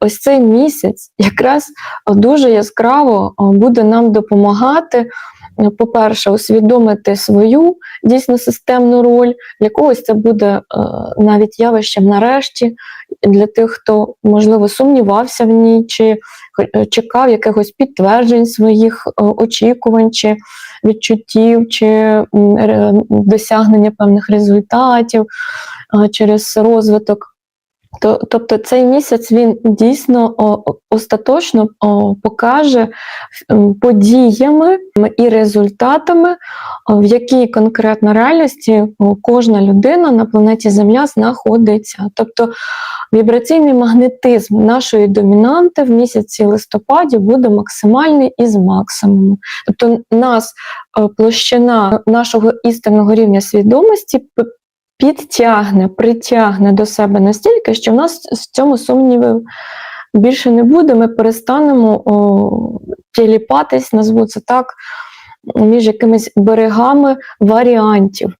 ось цей місяць якраз дуже яскраво е, буде нам допомагати. е, По-перше, усвідомити свою дійсно системну роль. Для когось це буде е, навіть явищем нарешті, для тих, хто можливо сумнівався в ній, чи чекав якихось підтверджень своїх очікувань, чи відчуттів, чи досягнення певних результатів через розвиток. То, тобто цей місяць він дійсно остаточно покаже подіями і результатами, в якій конкретно реальності кожна людина на планеті Земля знаходиться. Тобто вібраційний магнетизм нашої домінанти в місяці листопаді буде максимальний із максимуму. Тобто нас е, площина нашого істинного рівня свідомості підтягне, притягне до себе настільки, що в нас в цьому сумнівів більше не буде. Ми перестанемо о, тіліпатись, назву це так, між якимись берегами варіантів.